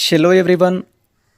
Hello everyone,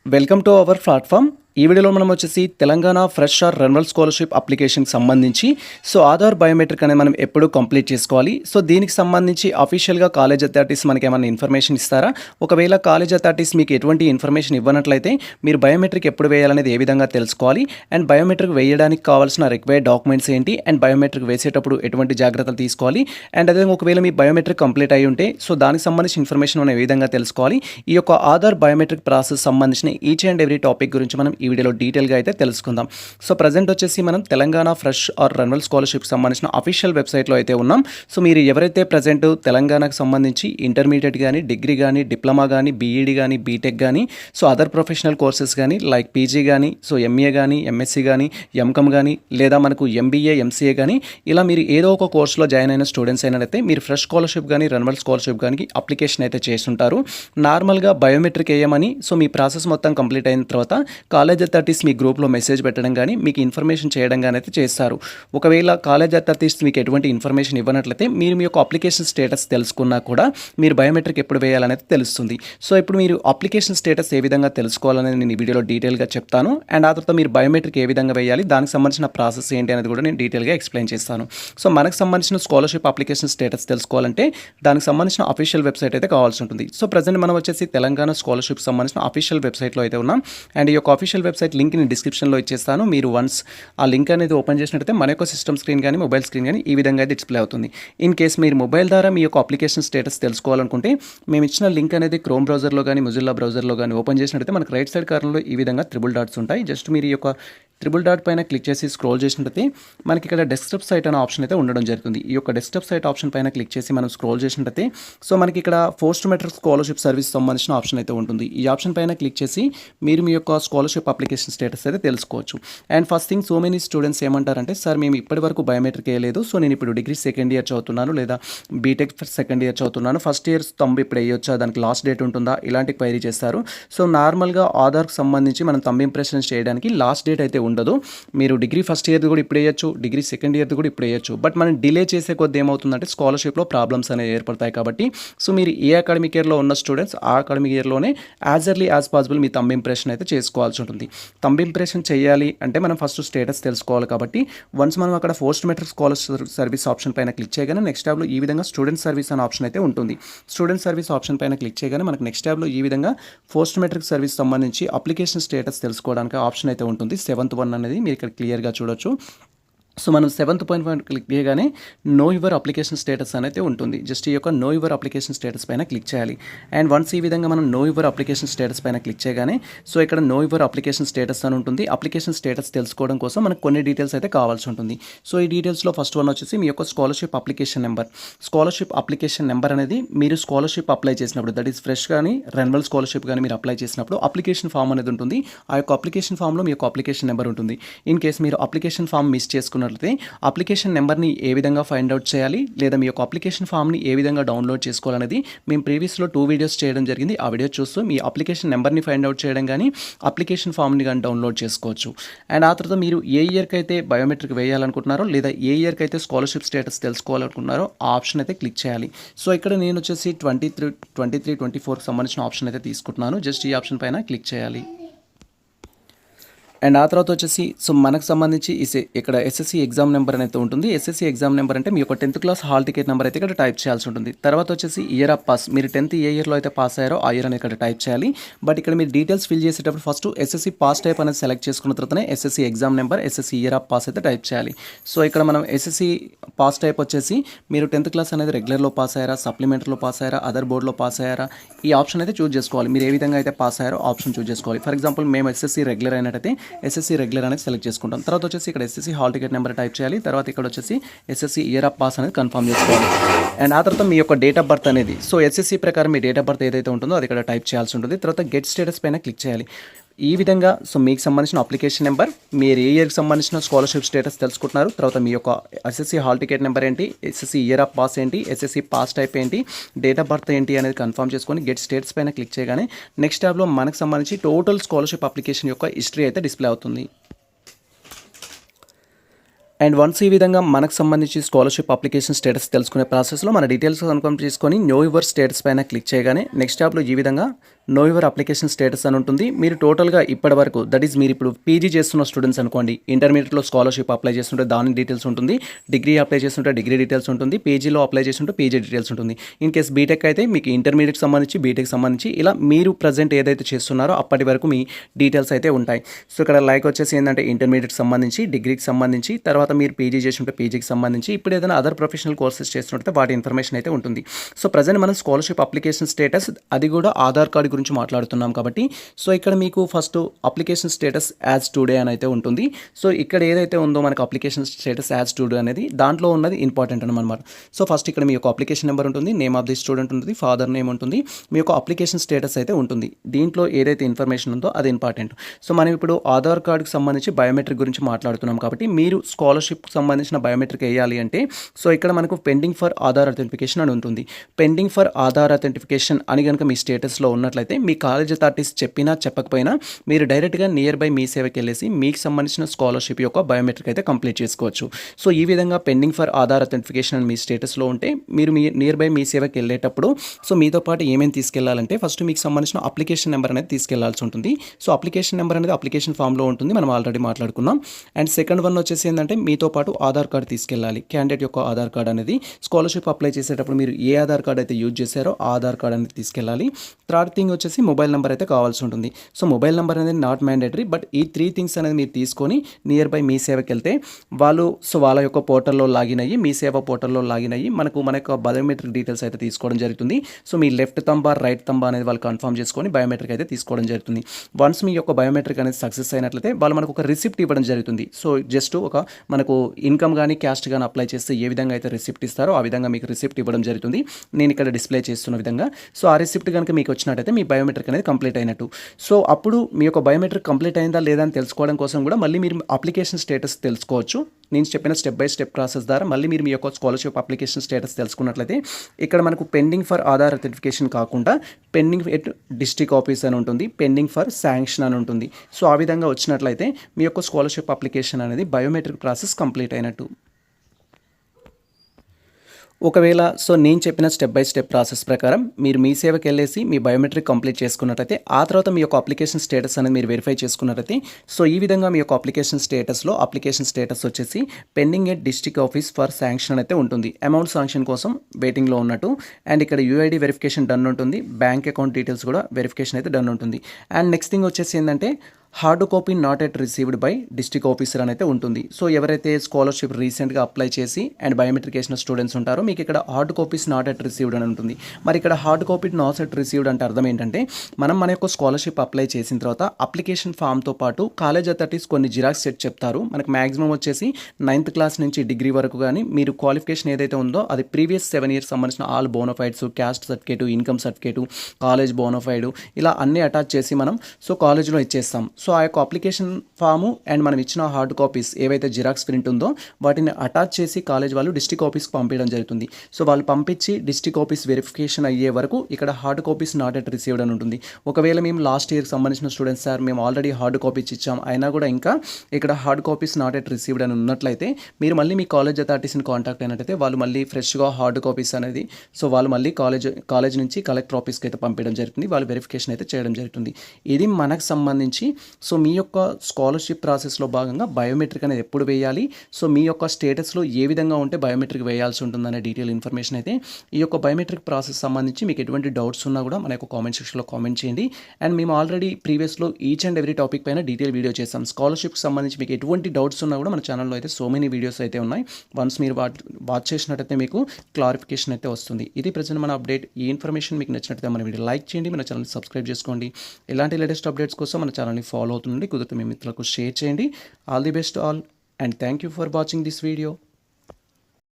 welcome to our platform. ఈ వీడియోలో మనం వచ్చేసి Telangana fresh or renewal scholarship అప్లికేషన్కి సంబంధించి సో ఆధార్ బయోమెట్రిక్ అనేది మనం ఎప్పుడు కంప్లీట్ చేసుకోవాలి. సో దీనికి సంబంధించి అఫీషియల్గా కాలేజ్ అథారిటీస్ మనకి ఏమైనా ఇన్ఫర్మేషన్ ఇస్తారా? ఒకవేళ కాలేజ్ అథారిటీస్ మీకు ఎటువంటి ఇన్ఫర్మేషన్ ఇవ్వనట్లయితే మీరు బయోమెట్రిక్ ఎప్పుడు వేయాలనేది ఏ విధంగా తెలుసుకోవాలి? అండ్ బయోమెట్రిక్ వేయడానికి కావాల్సిన రిక్వైర్డ్ డాక్యుమెంట్స్ ఏంటి? అండ్ బయోమెట్రిక్ వేసేటప్పుడు ఎటువంటి జాగ్రత్తలు తీసుకోవాలి? అండ్ అదే ఒకవేళ మీ బయోమెట్రిక్ కంప్లీట్ అయి ఉంటే సో దానికి సంబంధించిన ఇన్ఫర్మేషన్ మనం ఏ విధంగా తెలుసుకోవాలి? ఈ యొక్క ఆధార్ బయోమెట్రిక్ ప్రాసెస్ సంబంధించిన ఈచ్ అండ్ ఎవ్రీ టాపిక్ గురించి మనం ఈ వీడియోలో డీటెయిల్గా అయితే తెలుసుకుందాం. సో ప్రజెంట్ వచ్చేసి మనం Telangana fresh or renewal scholarship సంబంధించిన అఫీషియల్ వెబ్సైట్లో అయితే ఉన్నాం. సో మీరు ఎవరైతే ప్రజెంట్ తెలంగాణకు సంబంధించి ఇంటర్మీడియట్ కానీ డిగ్రీ కానీ డిప్లొమా కానీ బీఈడి కానీ బీటెక్ కానీ సో అదర్ ప్రొఫెషనల్ కోర్సెస్ కానీ లైక్ పీజీ కానీ సో ఎంఏ కానీ ఎంఎస్సీ కానీ ఎంకమ్ కానీ లేదా మనకు ఎంబీఏ ఎంసీఏ కానీ ఇలా మీరు ఏదో ఒక కోర్సులో జాయిన్ అయిన స్టూడెంట్స్ అయినట్లయితే మీరు ఫ్రెష్ స్కాలర్షిప్ కానీ రెన్యువల్ స్కాలర్షిప్ కానీ అప్లికేషన్ అయితే చేస్తుంటారు. నార్మల్గా బయోమెట్రిక్ వేయమని సో మీ ప్రాసెస్ మొత్తం కంప్లీట్ అయిన తర్వాత కాలేజ్ కాలేజ్ అథారిటీస్ మీ గ్రూప్లో మెసేజ్ పెట్టడం కానీ మీకు ఇన్ఫర్మేషన్ చేయడం కానీ అయితే చేస్తారు. ఒకవేళ కాలేజ్ అథారిటీస్ మీకు ఎటువంటి ఇన్ఫర్మేషన్ ఇవ్వనట్లయితే మీరు మీ యొక్క అప్లికేషన్ స్టేటస్ తెలుసుకున్నా కూడా మీరు బయోమెట్రిక్ ఎప్పుడు వేయాలనేది తెలుస్తుంది. సో ఇప్పుడు మీరు అప్లికేషన్ స్టేటస్ ఏ విధంగా తెలుసుకోవాలనేది నేను ఈ వీడియోలో డీటెయిల్గా చెప్తాను. అండ్ ఆ తర్వాత మీరు బయోమెట్రిక్ ఏ విధంగా వేయాలి దానికి సంబంధించిన ప్రాసెస్ ఏంటి అనేది కూడా నేను డీటెయిల్గా ఎక్స్ప్లెయిన్ చేస్తాను. సో మనకు సంబంధించిన స్కాలర్షిప్ అప్లికేషన్ స్టేటస్ తెలుసుకోవాలంటే దానికి సంబంధించిన అఫీషియల్ వెబ్సైట్ అయితే కావాల్సి ఉంటుంది. సో ప్రజెంట్ మనం వచ్చేసి తెలంగాణ స్కాలర్షిప్ సంబంధించిన అఫీషియల్ వెబ్సైట్లో అయితే ఉన్నాం. అండ్ ఈ యొక్క అఫీషియల్ వెబ్సైట్ లింక్ నేను డిస్క్రిప్షన్లో ఇచ్చేస్తాను. మీరు వన్స్ ఆ లింక్ అనేది ఓపెన్ చేసినట్టయితే మన యొక్క సిస్టమ్ స్క్రీన్ కానీ మొబైల్ స్క్రీన్ కానీ ఈ విధంగా అయితే డిస్ప్లే అవుతుంది. ఇన్ కేస్ మీరు మొబైల్ ద్వారా మీ యొక్క అప్లికేషన్ స్టేటస్ తెలుసుకోవాలనుకుంటే మేము ఇచ్చిన లింక్ అనేది క్రోమ్ బ్రౌజర్లో కానీ మొజిల్లా బ్రౌజర్లో కానీ ఓపెన్ చేసినట్టయితే మనకు రైట్ సైడ్ కార్నర్లో ఈ విధంగా త్రిబుల్ డాట్స్ ఉంటాయి. జస్ట్ మీరు ఈ యొక్క త్రిబుల్ డాట్ పైన క్లిక్ చేసి స్క్రోల్ చేసినట్టయితే మనకి ఇక్కడ డెస్క్టాప్ సైట్ అనే ఆప్షన్ అయితే ఉండడం జరుగుతుంది. ఈ యొక్క డెస్క్టాప్ సైట్ ఆప్షన్ పైన క్లిక్ చేసి మనం స్క్రోల్ చేసినట్టయితే సో మనకి ఇక్కడ పోస్ట్ మెట్రిక్ స్కాలర్షిప్ సర్వీస్ సంబంధించిన ఆప్షన్ అయితే ఉంటుంది. ఈ ఆప్షన్ పైన క్లిక్ చేసి మీరు మీ యొక్క స్కాలర్షిప్ అప్లికేషన్ స్టేటస్ అయితే తెలుసుకోవచ్చు. And first thing so many students ఏమంటారంటే సార్ మేము ఇప్పటి వరకు బయోమెట్రిక్ వేయలేదు సో నేను ఇప్పుడు డిగ్రీ సెకండ్ ఇయర్ చదువుతున్నాను లేదా బీటెక్ సెకండ్ ఇయర్ చదువుతున్నాను. ఫస్ట్ ఇయర్ తంబు ఇప్పుడు వేయొచ్చా? దానికి లాస్ట్ డేట్ ఉంటుందా? ఇలాంటి క్వైరీ చేస్తారు. సో నార్మల్గా ఆధార్కి సంబంధించి మనం తంబు ఇంప్రెషన్ చేయడానికి లాస్ట్ డేట్ అయితే ఉండదు. మీరు డిగ్రీ ఫస్ట్ ఇయర్ది కూడా ఇప్పుడు వేయచ్చు డిగ్రీ సెకండ్ ఇయర్ది కూడా ఇప్పుడు వేయచ్చు బట్ మనం డిలే చేసే కొద్ది ఏమవుతుందంటే స్కాలర్షిప్లో ప్రాబ్లమ్స్ అనేవి ఏర్పడతాయి కాబట్టి సో మీరు ఏ అకాడమిక్ ఇయర్లో ఉన్న స్టూడెంట్స్ ఆ అకాడమిక్ ఇయర్లోనే యాజ్ ఎర్లీ యాజ్ పాసిబుల్ మీ తంబు ఇంప్రెషన్ అయితే చేసుకోవాల్సి ఉంటుంది. తంబు ఇంప్రెషన్ చేయాలి అంటే మనం ఫస్ట్ స్టేటస్ తెలుసుకోవాలి కాబట్టి వన్స్ మనం అక్కడ post matric scholar service option పైన క్లిక్ చేయగానే నెక్స్ట్ ట్యాబ్లో ఈ విధంగా స్టూడెంట్ సర్వీస్ అనే ఆప్షన్ అయితే ఉంటుంది. స్టూడెంట్ సర్వీస్ ఆప్షన్ పైన క్లిక్ చేయగానే మనకు నెక్స్ట్ ట్యాబ్లో ఈ విధంగా పోస్ట్ మెట్రిక్ సర్వీస్ సంబంధించి అప్లికేషన్ స్టేటస్ తెలుసుకోవడానికి ఆప్షన్ అయితే ఉంటుంది. సెవెంత్ వన్ అనేది మీరు ఇక్కడ క్లియర్గా చూడొచ్చు. సో మనం సెవెంత్ పాయింట్ పాయింట్ క్లిక్ చేయగానే నో యువర్ అప్లికేషన్ స్టేటస్ అనేది ఉంటుంది. జస్ట్ ఈ యొక్క నో యువర్ అప్లికేషన్ స్టేటస్ పైన క్లిక్ చేయాలి. అండ్ వన్స్ ఈ విధంగా మనం నో యువర్ అప్లికేషన్ స్టేటస్ పైన క్లిక్ చేయగానే సో ఇక్కడ నో యువర్ అప్లికేషన్ స్టేటస్ అని ఉంటుంది. అప్లికేషన్ స్టేటస్ తెలుసుకోవడం కోసం మనకు కొన్ని డీటెయిల్స్ అయితే కావాల్సి ఉంటుంది. సో ఈ డీటెయిల్స్లో ఫస్ట్ వన్ వచ్చేసి మీ యొక్క scholarship application number. Scholarship application number అనేది మీరు స్కాలర్షిప్ అప్లై చేసినప్పుడు దట్ ఈస్ ఫ్రెష్ కానీ రెన్యువల్ స్కాలర్షిప్ కానీ మీరు అప్లై చేసినప్పుడు అప్లికేషన్ ఫామ్ అనేది ఉంటుంది. ఆ యొక్క అప్లికేషన్ ఫామ్లో మీ యొక్క అప్లికేషన్ నెంబర్ ఉంటుంది. ఇన్ కేస్ మీరు అప్లికేషన్ ఫామ్ మిస్ చేసుకున్నట్లయితే అప్లికేషన్ నెంబర్ని ఏ విధంగా ఫైండ్ అవుట్ చేయాలి లేదా మీ యొక్క అప్లికేషన్ ఫామ్ని ఏ విధంగా డౌన్లోడ్ చేసుకోవాలనేది మేము ప్రీవియస్లో టూ వీడియోస్ చేయడం జరిగింది. ఆ వీడియో చూస్తూ మీ అప్లికేషన్ నెంబర్ని ఫైండ్ అవుట్ చేయడం కానీ అప్లికేషన్ ఫామ్ని కానీ డౌన్లోడ్ చేసుకోవచ్చు. అండ్ ఆ తర్వాత మీరు ఏ ఇయర్కి అయితే బయోమెట్రిక్ వేయాలనుకుంటున్నారో లేదా ఏ ఇయర్కి అయితే స్కాలర్షిప్ స్టేటస్ తెలుసుకోవాలనుకుంటున్నారో ఆ ఆప్షన్ అయితే క్లిక్ చేయాలి. సో ఇక్కడ నేను వచ్చేసి twenty three twenty three twenty ఫోర్కి సంబంధించిన ఆప్షన్ అయితే తీసుకుంటున్నాను. జస్ట్ ఈ ఆప్షన్ పైన క్లిక్ చేయాలి. అండ్ ఆ తర్వాత వచ్చేసి సో మనకు సంబంధించి ఇక్కడ ఎస్ఎస్సి ఎగ్జామ్ నెంబర్ అనేది ఉంటుంది. ఎస్ఎస్సి ఎగ్జామ్ నెంబర్ అంటే మీ యొక్క tenth class hall ticket number అయితే ఇక్కడ టైప్ చేయాల్సి ఉంటుంది. తర్వాత వచ్చేసి ఇయర్ ఆఫ్ పాస్ మీరు టెన్త్ ఏ ఇయర్లో అయితే పాస్ అయ్యారో ఆ ఇయర్ అని ఇక్కడ టైప్ చేయాలి. బట్ ఇక్కడ మీరు డీటెయిల్స్ ఫిల్ చేసేటప్పుడు ఫస్ట్ ఎస్ఎస్సి పాస్ టైప్ అనేది సెలెక్ట్ చేసుకున్న తర్వాతనే SSC exam number SSC year of pass అయితే టైప్ చేయాలి. సో ఇక్కడ మనం ఎస్ఎస్సి పాస్ టైప్ వచ్చేసి మీరు టెన్త్ క్లాస్ అనేది రెగ్యులర్లో పాస్ అయ్యారా సప్లిమెంటరీలో పాస్ అయ్యారా అదర్ బోర్డులో పాస్ అయ్యారా ఈ ఆప్షన్ అయితే చూస్ చేసుకోవాలి. మీరు ఏ విధంగా అయితే పాస్ అయ్యారో ఆప్షన్ చూస్ చేసుకోవాలి. ఫర్ ఎగ్జాంపుల్ మేము ఎస్ఎస్సి రెగ్యులర్ అయినట్టయితే ఎస్ఎస్సి రెగ్యులర్ అనేది సెలెక్ట్ చేసుకుంటాం. తర్వాత వచ్చేసి ఇక్కడ SSC hall ticket number type చేయాలి. తర్వాత ఇక్కడ వచ్చేసి ఎస్ఎస్సి ఇయర్ ఆఫ్ పాస్ అనేది కన్ఫర్మ్ చేసుకోవాలి. అండ్ ఆ తర్వాత మీ యొక్క డేట్ ఆఫ్ బర్త్ అనేది సో ఎస్ఎస్సి ప్రకారం మీ డేట్ ఆఫ్ బర్త్ ఏదైతే ఉంటుందో అది ఇక్కడ టైప్ చేయాల్సి ఉంటుంది. తర్వాత గెట్ స్టేటస్ పైన క్లిక్ చేయాలి. ఈ విధంగా సో మీకు సంబంధించిన అప్లికేషన్ నెంబర్ మీరు ఏ ఇయర్కి సంబంధించిన స్కాలర్షిప్ స్టేటస్ తెలుసుకుంటున్నారు తర్వాత మీ యొక్క ఎస్ఎస్సి హాల్ టికెట్ నెంబర్ ఏంటి ఎస్ఎస్సి ఇయర్ ఆఫ్ పాస్ ఏంటి ఎస్ఎస్సి పాస్ టైప్ ఏంటి డేట్ ఆఫ్ బర్త్ ఏంటి అనేది కన్ఫర్మ్ చేసుకొని గెట్ స్టేట్స్ పైన క్లిక్ చేయగానే నెక్స్ట్ ట్యాబ్లో మనకు సంబంధించి టోటల్ స్కాలర్షిప్ అప్లికేషన్ యొక్క హిస్టరీ అయితే డిస్ప్లే అవుతుంది. అండ్ వన్స్ ఈ విధంగా మనకు సంబంధించి స్కాలర్షిప్ అప్లికేషన్ స్టేటస్ తెలుసుకునే ప్రాసెస్లో మన డీటెయిల్స్ కన్ఫర్మ్ చేసుకొని నో యువర్ స్టేటస్ పైన క్లిక్ చేయగానే నెక్స్ట్ ట్యాబ్లో ఈ విధంగా నో యువర్ అప్లికేషన్ స్టేటస్ అని ఉంటుంది. మీరు టోటల్గా ఇప్పటి వరకు దట్ ఈస్ మీరు ఇప్పుడు పీజీ చేస్తున్న స్టూడెంట్స్ అనుకోండి ఇంటర్మీడియట్లో స్కాలర్షిప్ అప్లై చేస్తుంటే దాని డీటెయిల్స్ ఉంటుంది డిగ్రీ అప్లై చేస్తుంటే డిగ్రీ డీటెయిల్స్ ఉంటుంది పీజీలో అప్లై చేస్తుంటే పీజీ డీటెయిల్స్ ఉంటుంది. ఇన్ కేస్ బీటెక్ అయితే మీకు ఇంటర్మీడియట్ సంబంధించి బీటెక్ సంబంధించి ఇలా మీరు ప్రజెంట్ ఏదైతే చేస్తున్నారో అప్పటి వరకు మీ డీటెయిల్స్ అయితే ఉంటాయి. సో ఇక్కడ లైక్ వచ్చేసి ఏంటంటే ఇంటర్మీడియట్ సంబంధించి డిగ్రీకి సంబంధించి తర్వాత మీరు పీజీ చేసి ఉంటే పీజీకి సంబంధించి ఇప్పుడు ఏదైనా అదర్ ప్రొఫెషనల్ కోర్సెస్ చేస్తుంటే వాటి ఇన్ఫర్మేషన్ అయితే ఉంటుంది. సో ప్రజెంట్ మనం స్కాలర్షిప్ అప్లికేషన్ స్టేటస్ అది కూడా ఆధార్ కార్డు గురించి మాట్లాడుతున్నాం కాబట్టి సో ఇక్కడ మీకు first application status as today అని అయితే ఉంటుంది. సో ఇక్కడ ఏదైతే ఉందో మనకు అప్లికేషన్ స్టేటస్ యాజ్ టుడే అనేది దాంట్లో ఉన్నది ఇంపార్టెంట్ అనమాట సో ఫస్ట్ ఇక్కడ మీ యొక్క అప్లికేషన్ నెంబర్ ఉంటుంది నేమ్ ఆఫ్ ది స్టూడెంట్ ఉంటుంది ఫాదర్ నేమ్ ఉంటుంది మీ యొక్క అప్లికేషన్ స్టేటస్ అయితే ఉంటుంది. దీంట్లో ఏదైతే ఇన్ఫర్మేషన్ ఉందో అది ఇంపార్టెంట్ సో మనం ఇప్పుడు ఆధార్ కార్డుకి సంబంధించి బయోమెట్రిక్ గురించి మాట్లాడుతున్నాం కాబట్టి మీరు స్కాలర్ స్కాలర్షిప్కి సంబంధించిన బయోమెట్రిక్ వేయాలి అంటే సో ఇక్కడ మనకు పెండింగ్ ఫర్ ఆధార్ అథెంటిఫికేషన్ అని ఉంటుంది. పెండింగ్ ఫర్ ఆధార్ అథెంటిఫికేషన్ అని కనుక మీ స్టేటస్లో ఉన్నట్లయితే మీ కాలేజ్ అథారిటీస్ చెప్పినా చెప్పకపోయినా మీరు డైరెక్ట్గా నియర్ బై మీ సేవకి వెళ్ళేసి మీకు సంబంధించిన స్కాలర్షిప్ యొక్క బయోమెట్రిక్ అయితే కంప్లీట్ చేసుకోవచ్చు. సో ఈ విధంగా పెండింగ్ ఫర్ ఆధార్ అథెంటిఫికేషన్ అని మీ స్టేటస్లో ఉంటే మీరు మీ నియర్ బై మీ సేవకి వెళ్ళేటప్పుడు సో మీతో పాటు ఏమేమి తీసుకెళ్ళాలంటే ఫస్ట్ మీకు సంబంధించిన అప్లికేషన్ నెంబర్ అనేది తీసుకెళ్ళాల్సి ఉంటుంది. సో అప్లికేషన్ నెంబర్ అనేది అప్లికేషన్ ఫామ్లో ఉంటుంది. మనం ఆల్రెడీ మాట్లాడుకున్నాం. అండ్ సెకండ్ వన్ వచ్చేసి ఏంటంటే మీతో పాటు ఆధార్ కార్డు తీసుకెళ్ళాలి. క్యాండిడేట్ యొక్క ఆధార్ కార్డ్ అనేది స్కాలర్షిప్ అప్లై చేసేటప్పుడు మీరు ఏ ఆధార్ కార్డ్ అయితే యూజ్ చేశారో ఆ ఆధార్ కార్డ్ అనేది తీసుకెళ్ళాలి. థర్డ్ థింగ్ వచ్చేసి మొబైల్ నెంబర్ అయితే కావాల్సి ఉంటుంది. సో మొబైల్ నెంబర్ అనేది నాట్ మ్యాండేటరీ బట్ ఈ త్రీ థింగ్స్ అనేది మీరు తీసుకొని నియర్ బై మీ సేవకి వెళ్తే వాళ్ళు సో వాళ్ళ యొక్క పోర్టల్లో లాగిన్ అయ్యి మీ సేవ పోర్టల్లో లాగిన్ అయ్యి మనకు మన యొక్క బయోమెట్రిక్ డీటెయిల్స్ అయితే తీసుకోవడం జరుగుతుంది. సో మీ లెఫ్ట్ తంబా రైట్ తంబా అనేది వాళ్ళు కన్ఫర్మ్ చేసుకొని బయోమెట్రిక్ అయితే తీసుకోవడం జరుగుతుంది. వన్స్ మీ యొక్క బయోమెట్రిక్ అనేది సక్సెస్ అయినట్లయితే వాళ్ళు మనకు ఒక రిసిప్ట్ ఇవ్వడం జరుగుతుంది. సో జస్ట్ ఒక మన మనకు ఇన్కమ్ కానీ క్యాస్ట్ కానీ అప్లై చేస్తే ఏ విధంగా అయితే రిసిప్ట్ ఇస్తారో ఆ విధంగా మీకు రిసిప్ట్ ఇవ్వడం జరుగుతుంది. నేను ఇక్కడ డిస్ప్లే చేస్తున్న విధంగా. సో ఆ రిసిప్ట్ కనుక మీకు వచ్చినట్టయితే మీ బయోమెట్రిక్ అనేది కంప్లీట్ అయినట్టు. సో అప్పుడు మీ యొక్క బయోమెట్రిక్ కంప్లీట్ అయిందా లేదా అని తెలుసుకోవడం కోసం కూడా మళ్ళీ మీరు అప్లికేషన్ స్టేటస్ తెలుసుకోవచ్చు. నేను చెప్పిన స్టెప్ బై స్టెప్ ప్రాసెస్ ద్వారా మళ్ళీ మీరు మీ యొక్క స్కాలర్షిప్ అప్లికేషన్ స్టేటస్ తెలుసుకున్నట్లయితే ఇక్కడ మనకు పెండింగ్ ఫర్ ఆధార్ అథెంటిఫికేషన్ కాకుండా పెండింగ్ ఎట్ డిస్ట్రిక్ట్ ఆఫీస్ అని ఉంటుంది పెండింగ్ ఫర్ శాంక్షన్ అని ఉంటుంది. సో ఆ విధంగా వచ్చినట్లయితే మీ యొక్క స్కాలర్షిప్ అప్లికేషన్ అనేది బయోమెట్రిక్ ప్రాసెస్ కంప్లీట్ అయినట్టు. ఒకవేళ సో నేను చెప్పిన స్టెప్ బై స్టెప్ ప్రాసెస్ ప్రకారం మీరు మీ సేవకి వెళ్ళేసి మీ బయోమెట్రిక్ కంప్లీట్ చేసుకున్నట్టయితే ఆ తర్వాత మీ యొక్క అప్లికేషన్ స్టేటస్ అనేది మీరు వెరిఫై చేసుకున్నట్టయితే సో ఈ విధంగా మీ యొక్క అప్లికేషన్ స్టేటస్లో అప్లికేషన్ స్టేటస్ వచ్చేసి pending at district office for sanction అయితే ఉంటుంది. అమౌంట్ శాంక్షన్ కోసం వెయిటింగ్లో ఉన్నట్టు అండ్ ఇక్కడ యూఐడి వెరిఫికేషన్ డన్ ఉంటుంది. బ్యాంక్ అకౌంట్ డీటెయిల్స్ కూడా వెరిఫికేషన్ అయితే డన్ ఉంటుంది. అండ్ నెక్స్ట్ థింగ్ వచ్చేసి ఏంటంటే hard copy not yet received by district officer అని అయితే ఉంటుంది. సో ఎవరైతే స్కాలర్షిప్ రీసెంట్గా అప్లై చేసి అండ్ బయోమెట్రిక్ వేసిన స్టూడెంట్స్ ఉంటారో మీకు ఇక్కడ hard copies not yet received అని ఉంటుంది. మరి ఇక్కడ hard copy not yet received అంటే అర్థం ఏంటంటే మనం మన యొక్క స్కాలర్షిప్ అప్లై చేసిన తర్వాత అప్లికేషన్ ఫామ్తో పాటు కాలేజ్ అథారిటీస్ కొన్ని జిరాక్స్ సెట్ చెప్తారు. మనకు మాక్సిమం వచ్చేసి నైన్త్ క్లాస్ నుంచి డిగ్రీ వరకు కానీ మీరు క్వాలిఫికేషన్ ఏదైతే ఉందో అది ప్రీవియస్ సెవెన్ ఇయర్స్ సంబంధించిన all bonafides caste certificate income certificate college bonafide ఇలా అన్నీ అటాచ్ చేసి మనం సో కాలేజ్లో ఇచ్చేస్తాం. సో ఆ యొక్క అప్లికేషన్ ఫాము అండ్ మనం ఇచ్చిన హార్డ్ కాపీస్ ఏవైతే జిరాక్స్ ప్రింట్ ఉందో వాటిని అటాచ్ చేసి కాలేజ్ వాళ్ళు డిస్టిక్ ఆఫీస్కి పంపించడం జరుగుతుంది. సో వాళ్ళు పంపించి డిస్టిక్ ఆఫీస్ వెరిఫికేషన్ అయ్యే వరకు ఇక్కడ hard copies not yet received అని ఉంటుంది. ఒకవేళ మేము లాస్ట్ ఇయర్కి సంబంధించిన స్టూడెంట్స్ సార్ మేము ఆల్రెడీ హార్డ్ కాపీస్ ఇచ్చాం అయినా కూడా ఇంకా ఇక్కడ hard copies not yet received అని ఉన్నట్లయితే మీరు మళ్ళీ మీ కాలేజ్ అథారిటీస్ని కాంటాక్ట్ అయినట్టయితే వాళ్ళు మళ్ళీ ఫ్రెష్గా హార్డ్ కాపీస్ అనేది సో వాళ్ళు మళ్ళీ కాలేజ్ కాలేజ్ నుంచి కలెక్టర్ ఆఫీస్కి అయితే పంపించడం జరుగుతుంది. వాళ్ళు వెరిఫికేషన్ అయితే చేయడం జరుగుతుంది. ఇది మనకు సంబంధించి సో మీ యొక్క స్కాలర్షిప్ ప్రాసెస్లో భాగంగా బయోమెట్రిక్ అనేది ఎప్పుడు వేయాలి? సో మీ యొక్క స్టేటస్లో ఏ విధంగా ఉంటే బయోమెట్రిక్ వేయాల్సి ఉంటుందనే డీటెయిల్ ఇన్ఫర్మేషన్ అయితే ఈ యొక్క బయోమెట్రిక్ ప్రాసెస్ సంబంధించి మీకు ఎటువంటి డౌట్స్ ఉన్నా కూడా మన యొక్క కామెంట్ సెక్షన్లో కామెంట్ చేయండి. అండ్ మేము ఆల్రెడీ ప్రీవియస్లో ఈచ్ అండ్ ఎవ్రీ టాపిక్ పైన డీటెయిల్ వీడియో చేస్తాం స్కాలర్షిప్కి సంబంధించి మీకు ఎటువంటి డౌట్స్ ఉన్నా కూడా మన ఛానల్లో అయితే సో మెనీ వీడియోస్ అయితే ఉన్నాయి. వన్స్ మీరు వాచ్ వాచ్ చేసినట్టయితే మీకు క్లారిఫికేషన్ అయితే వస్తుంది. ఇది ప్రజెంట్ మన అప్డేట్. ఈ ఇన్ఫర్మేషన్ మీకు నచ్చినట్టయితే మన వీడియో లైక్ చేయండి. మన ఛానల్ని సబ్స్క్రైబ్ చేసుకోండి. ఇలాంటి లేటెస్ట్ అప్డేట్స్ కోసం మన ఛానల్ని ఫాలో అవుతుండండి. కుదిరితే మీ మిత్రులకు షేర్ చేయండి. All the best all and thank you for watching this video